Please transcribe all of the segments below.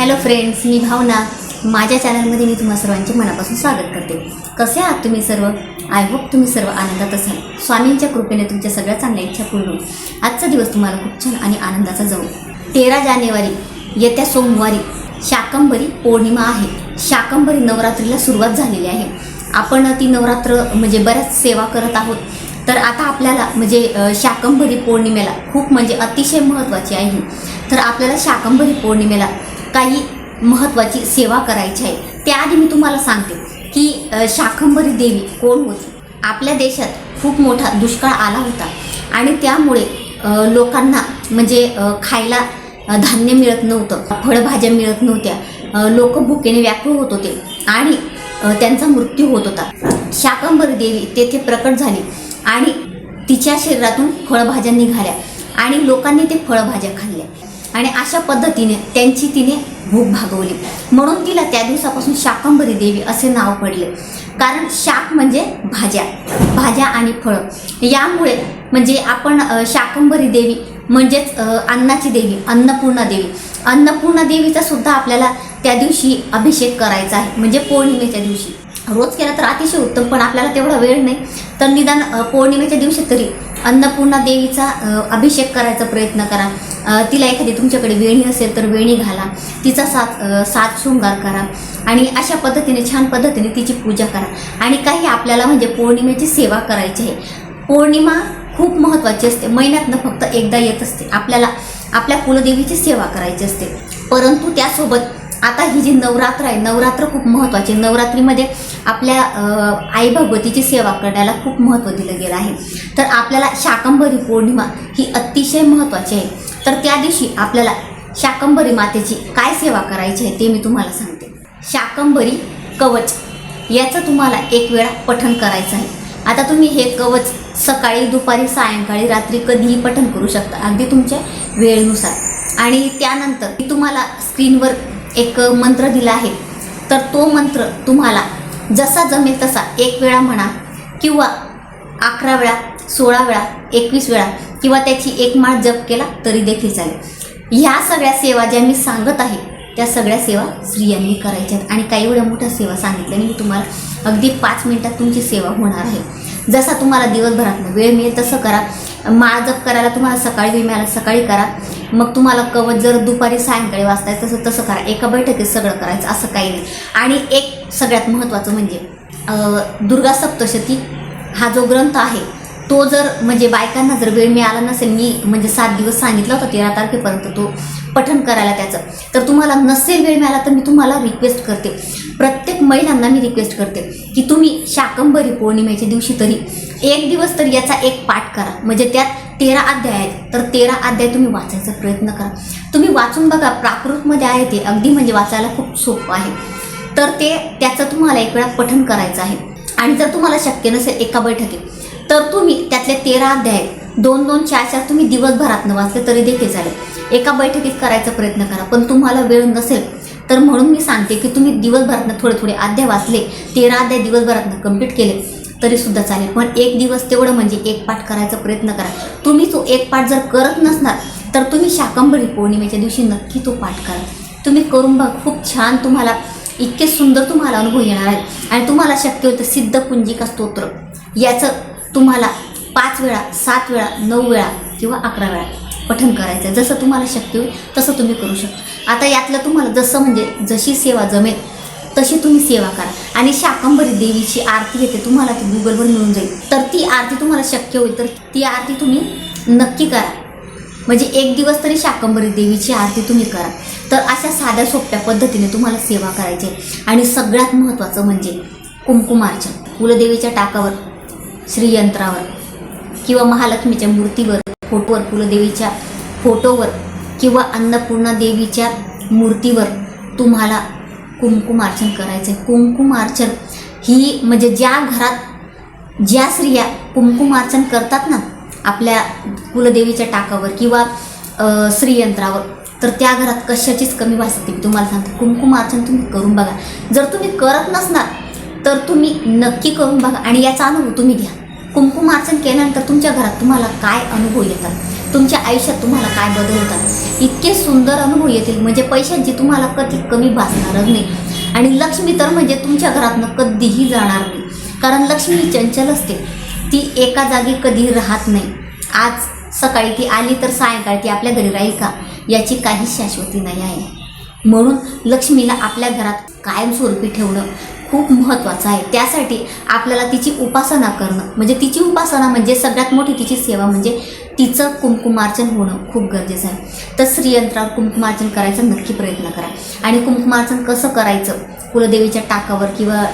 Hello friends मी भावना. माझ्या चॅनलमध्ये मी तुम्हा सर्वांचे मनापासून स्वागत करते. कसे आहात तुम्ही सर्व? आय होप तुम्ही सर्व आनंदात असाल. स्वामींच्या कृपेने तुमच्या सगळ्या चांगल्या इच्छा पूर्ण होईल. आजचा दिवस तुम्हाला खूप छान आणि आनंदाचा जाऊ. तेरा जानेवारी येत्या सोमवारी शाकंभरी पौर्णिमा आहे. शाकंभरी नवरात्रीला सुरुवात झालेली आहे. आपण ती नवरात्र म्हणजे बऱ्याच सेवा करत आहोत. तर आता आपल्याला म्हणजे शाकंभरी पौर्णिमेला खूप म्हणजे अतिशय महत्त्वाची आहे तर आपल्याला शाकंभरी पौर्णिमेला काही महत्त्वाची सेवा करायची आहे. त्याआधी मी तुम्हाला सांगते की अ, शाकंभरी देवी कोण होती? आपल्या देशात खूप मोठा दुष्काळ आला होता. आणि त्यामुळे लोकांना म्हणजे खायला धान्य मिळत नव्हतं फळभाज्या मिळत नव्हत्या लोक भुकेने व्याकुळ होत होते आणि त्यांचा मृत्यू होत होता. शाकंभरी देवी तेथे प्रकट झाली आणि तिच्या शरीरातून फळभाज्या निघाल्या आणि लोकांनी ते फळभाज्या खाल्ल्या. आणि अशा पद्धतीने त्यांची तिने भूक भागवली. म्हणून तिला त्या दिवसापासून शाकंभरी देवी असे नाव पडले. कारण शाक म्हणजे भाज्या भाज्या आणि फळं. यामुळे म्हणजे आपण शाकंभरी देवी म्हणजेच अन्नाची देवी अन्नपूर्णा देवी. अन्नपूर्णा देवीचा सुद्धा आपल्याला त्या दिवशी अभिषेक करायचा आहे. म्हणजे पौर्णिमेच्या दिवशी. रोज केला तर अतिशय उत्तम पण आपल्याला तेवढा वेळ नाही. तर निदान पौर्णिमेच्या दिवशी तरी अन्नपूर्णा देवीचा अभिषेक करायचा प्रयत्न करा. तिला एखादी तुमच्याकडे वेणी असेल तर वेणी घाला. तिचा साथ सात साथ शृंगार करा. आणि अशा पद्धतीने छान पद्धतीने तिची पूजा करा. आणि काही आपल्याला म्हणजे पौर्णिमेची सेवा करायची आहे. पौर्णिमा खूप महत्त्वाची असते. महिन्यातनं फक्त एकदा येत असते. आपल्याला आपल्या कुलदेवीची सेवा करायची असते. परंतु त्यासोबत आता ही जी नवरात्र आहे नवरात्र खूप महत्त्वाची आहे. नवरात्रीमध्ये आपल्या आई भगवतीची सेवा करण्याला खूप महत्त्व दिलं गेलं आहे. तर आपल्याला शाकंभरी पौर्णिमा ही अतिशय महत्त्वाची आहे. तर त्या दिवशी आपल्याला शाकंभरी मातेची काय सेवा करायची आहे ते मी तुम्हाला सांगते. शाकंभरी कवच याचं तुम्हाला एक वेळा पठण करायचं आहे. आता तुम्ही हे कवच सकाळी दुपारी सायंकाळी रात्री कधीही पठण करू शकता अगदी तुमच्या वेळेनुसार. आणि त्यानंतर मी तुम्हाला स्क्रीनवर एक मंत्र दिला आहे. तर तो मंत्र तुम्हाला जसा जमेल तसा एक वेळा म्हणा किंवा अकरा वेळा सोळा वेळा एकवीस वेळा किंवा त्याची एक माळ जप केला तरी देखील चालेल. ह्या सगळ्या सेवा ज्या मी सांगत आहे त्या सगळ्या सेवा स्त्रियांनी करायच्या आहेत. आणि काही एवढ्या मोठ्या सेवा सांगितल्याने मी तुम्हाला. अगदी पाच मिनिटात तुमची सेवा होणार आहे. जसा तुम्हाला दिवसभरात वेळ मिळेल तसं करा. माळ जप करायला तुम्हाला सकाळी वेळ मिळाला सकाळी करा. मग तुम्हाला कवच जर दुपारी सायंकाळी वाचताय तसं तसं करा. एका बैठकीत सगळं करायचं असं काही नाही. आणि एक सगळ्यात महत्त्वाचं म्हणजे दुर्गा सप्तशती हा जो ग्रंथ आहे तो जर म्हणजे बायकांना जर वेळ मिळाला नसेल मी म्हणजे सात दिवस सांगितलं होतं तेरा तारखेपर्यंत तो पठण करायला त्याचं. तर तुम्हाला नसेल वेळ मिळाला तर मी तुम्हाला रिक्वेस्ट करते. प्रत्येक महिलांना मी रिक्वेस्ट करते की तुम्ही शाकंभरी पौर्णिमेच्या दिवशी तरी एक दिवस तर याचा एक पाठ करा. म्हणजे त्यात तेरा अध्याय आहेत. तर तेरा अध्याय तुम्ही वाचायचा प्रयत्न करा. तुम्ही वाचून बघा प्राकृतमध्ये आहे ते. अगदी म्हणजे वाचायला खूप सोपं आहे. तर ते त्याचं तुम्हाला एक वेळा पठण करायचं आहे. आणि जर तुम्हाला शक्य नसेल एका बैठकीत. तर तुम्ही त्यातले तेरा अध्याय दोन दोन चार चार तुम्ही दिवसभरातनं वाचले तरी देखील चालेल. एका बैठकीत करायचा प्रयत्न करा पण तुम्हाला वेळ नसेल तर म्हणून मी सांगते की तुम्ही दिवसभरातनं थोडे थोडे अध्याय वाचले तेरा अध्याय दिवसभरातनं कंप्लीट केले तरी सुद्धा चालेल. पण एक दिवस तेवढं म्हणजे एक पाठ करायचा प्रयत्न करा. तुम्ही तो एक पाठ जर करत नसणार तर तुम्ही शाकंभरी पौर्णिमेच्या दिवशी नक्की तो पाठ करा. तुम्ही करून बघा खूप छान तुम्हाला इतके सुंदर तुम्हाला अनुभव येणार आहे. आणि तुम्हाला शक्य होतं सिद्ध कुंजिका स्तोत्र. याचं तुम्हाला पाच वेळा सात वेळा नऊ वेळा किंवा अकरा वेळा पठण करायचं आहे जसं तुम्हाला शक्य होईल तसं तुम्ही करू शकता. आता यातलं तुम्हाला जसं म्हणजे जशी सेवा जमेल तशी तुम्ही सेवा करा. आणि शाकंभरी देवीची आरती येते तुम्हाला ती गुगलवर मिळून जाईल. तर ती आरती तुम्हाला शक्य होईल तर ती आरती तुम्ही नक्की करा. म्हणजे एक दिवस तरी शाकंभरी देवीची आरती तुम्ही करा. तर अशा साध्या सोप्या पद्धतीने तुम्हाला सेवा करायची आहे. आणि सगळ्यात महत्त्वाचं म्हणजे कुमकुमार्चन कुलदेवीच्या टाकावर श्रीयंत्रावर किंवा महालक्ष्मीच्या मूर्तीवर फोटोवर कुलदेवीच्या फोटोवर किंवा अन्नपूर्णा देवीच्या मूर्तीवर तुम्हाला कुंकुमार्चन करायचं आहे कुंकुमार्चन ही म्हणजे ज्या घरात ज्या स्त्रिया कुंकुमार्चन करतात ना आपल्या कुलदेवीच्या टाकावर किंवा श्रीयंत्रावर तर त्या घरात कशाचीच कमी भासते. मी तुम्हाला सांगते कुंकुमार्चन तुम्ही करून बघा. जर तुम्ही करत नसणार तर तुम्ही नक्की करून बघा आणि याचा अनुभव तुम्ही घ्या. कुंकुमार्चन केल्यानंतर तुमच्या घरात तुम्हाला काय अनुभव येतात? तुमच्या आयुष्यात तुम्हाला काय बदल होतात? इतके सुंदर अनुभव येतील म्हणजे पैशांची तुम्हाला कधी कमी भासणारच नाही. आणि लक्ष्मी तर म्हणजे तुमच्या घरातनं कधीही जाणार नाही. कारण लक्ष्मी ही चंचल असते. ती एका जागी कधी राहत नाही. आज सकाळी ती आली तर सायंकाळी ती आपल्या घरी राहील का? याची काही शाश्वती नाही आहे. म्हणून लक्ष्मीला आपल्या घरात कायमस्वरूपी ठेवणं खूप महत्त्वाचं आहे. त्यासाठी आपल्याला तिची उपासना करणं म्हणजे तिची उपासना म्हणजे सगळ्यात मोठी तिची सेवा म्हणजे तिचं कुंकुमार्चन होणं खूप गरजेचं आहे. तर स्त्रीयंत्रावर कुंकुमार्चन करायचा नक्की प्रयत्न करा. आणि कुंकुमार्चन कसं करायचं? कुलदेवीच्या टाकावर किंवा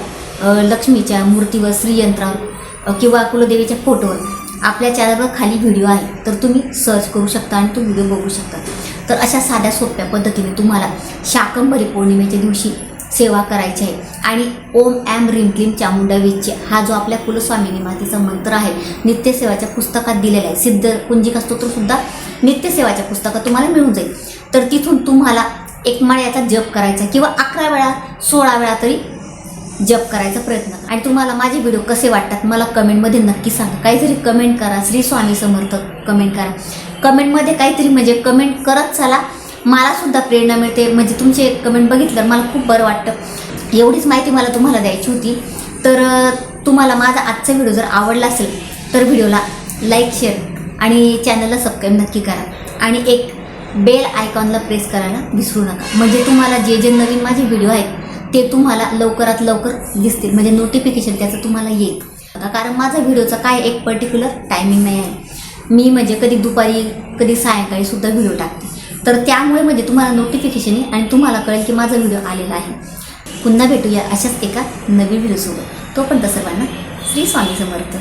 लक्ष्मीच्या मूर्तीवर स्त्रीयंत्रावर किंवा कुलदेवीच्या फोटोवर. आपल्या चॅनलवर खाली व्हिडिओ आहे तर तुम्ही सर्च करू शकता आणि तो व्हिडिओ बघू शकता. तर अशा साध्या सोप्या पद्धतीने तुम्हाला शाकंभरी पौर्णिमेच्या दिवशी सेवा करायची आहे. आणि ओम ॲम रिमक्लिम क्लीम हा जो आपल्या कुलस्वामिनी मातेचा मंत्र आहे नित्यसेवाच्या पुस्तकात दिलेला आहे. सिद्ध कुंजिका स्तोत्रसुद्धा नित्यसेवाच्या पुस्तकात तुम्हाला मिळून जाईल. तर तिथून तुम्हाला एक माळ्याचा जप करायचा किंवा अकरा वेळा सोळा वेळा तरी जप करायचा प्रयत्न आणि तुम्हाला माझे व्हिडिओ कसे वाटतात मला कमेंटमध्ये नक्की सांगा. काहीतरी कमेंट करा. श्री स्वामी समर्थ कमेंट करा. कमेंटमध्ये काहीतरी म्हणजे कमेंट करत चला. मला सुद्धा प्रेरणा मिळते. म्हणजे तुमचे कमेंट बघितलं मला खूप बरं वाटतं. एवढीच माहिती मला तुम्हाला द्यायची होती. तर तुम्हाला माझा आजचा व्हिडिओ जर आवडला असेल तर व्हिडिओला लाईक शेअर आणि चॅनलला सबस्क्राईब नक्की करा. आणि एक बेल आयकॉनला प्रेस करायला विसरू नका. म्हणजे तुम्हाला जे जे नवीन माझे व्हिडिओ आहेत ते तुम्हाला लवकरात लवकर दिसतील. म्हणजे नोटिफिकेशन त्याचं तुम्हाला येईल. कारण माझा व्हिडिओचा काय एक पर्टिक्युलर टायमिंग नाही आहे. मी म्हणजे कधी दुपारी कधी सायंकाळी सुद्धा व्हिडिओ टाकते. तर त्यामुळे म्हणजे तुम्हाला नोटिफिकेशन येईल आणि तुम्हाला कळेल की माझा व्हिडिओ आलेला आहे. पुन्हा भेटूया अशाच एका नवीन व्हिडिओसोबत तोपर्यंत सर्वांना श्री स्वामी समर्थ.